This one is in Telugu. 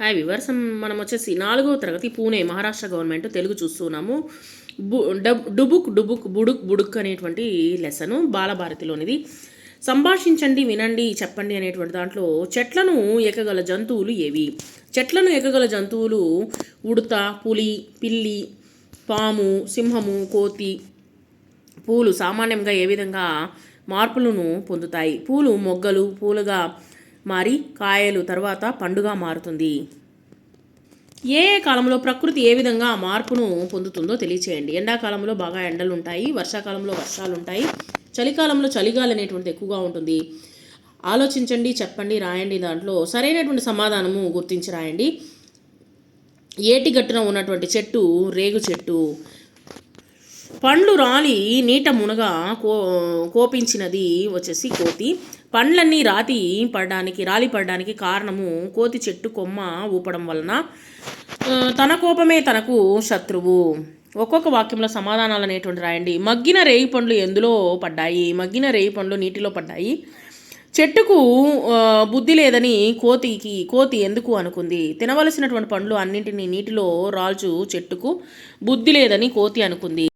హాయ్ వివర్స్ మనం వచ్చేసి నాలుగవ తరగతి పూణే మహారాష్ట్ర గవర్నమెంట్ తెలుగు చూస్తున్నాము. బు డబ్ డుబుక్ డుబుక్ బుడుక్ బుడుక్ అనేటువంటి లెసను బాలభారతిలోనిది. సంభాషించండి వినండి చెప్పండి అనేటువంటి దాంట్లో చెట్లను ఎక్కగల జంతువులు ఏవి? చెట్లను ఎక్కగల జంతువులు? ఉడత పులి పిల్లి పాము సింహము కోతి. పూలు సామాన్యంగా ఏ విధంగా మార్పులను పొందుతాయి? పూలు మొగ్గలు పూలుగా మారి కాయలు తర్వాత పండుగా మారుతుంది. ఏ ఏ కాలంలో ప్రకృతి ఏ విధంగా మార్పును పొందుతుందో తెలియచేయండి. ఎండాకాలంలో బాగా ఎండలు ఉంటాయి వర్షాకాలంలో వర్షాలు ఉంటాయి చలికాలంలో చలిగాలి అనేటువంటిది ఎక్కువగా ఉంటుంది. ఆలోచించండి చెప్పండి రాయండి దాంట్లో. సరైనటువంటి సమాధానము గుర్తించి రాయండి. ఏటి గట్టున ఉన్నటువంటి చెట్టు రేగు చెట్టు. పండ్లు రాలి నీట మునగా కో కోపించినది వచ్చేసి కోతి. పండ్లన్నీ రాతి పడడానికి రాలి పడడానికి కారణము కోతి చెట్టు కొమ్మ ఊపడం వలన. తన కోపమే తనకు శత్రువు. ఒక్కొక్క వాక్యంలో సమాధానాలు అనేటువంటి రాయండి. మగ్గిన రేయి పండ్లు ఎందులో పడ్డాయి? మగ్గిన రేయి పండ్లు నీటిలో పడ్డాయి. చెట్టుకు బుద్ధి లేదని కోతికి కోతి ఎందుకు అనుకుంది? తినవలసినటువంటి పండ్లు అన్నింటినీ నీటిలో రాల్చు చెట్టుకు. బుద్ధి లేదని కోతి అనుకుంది.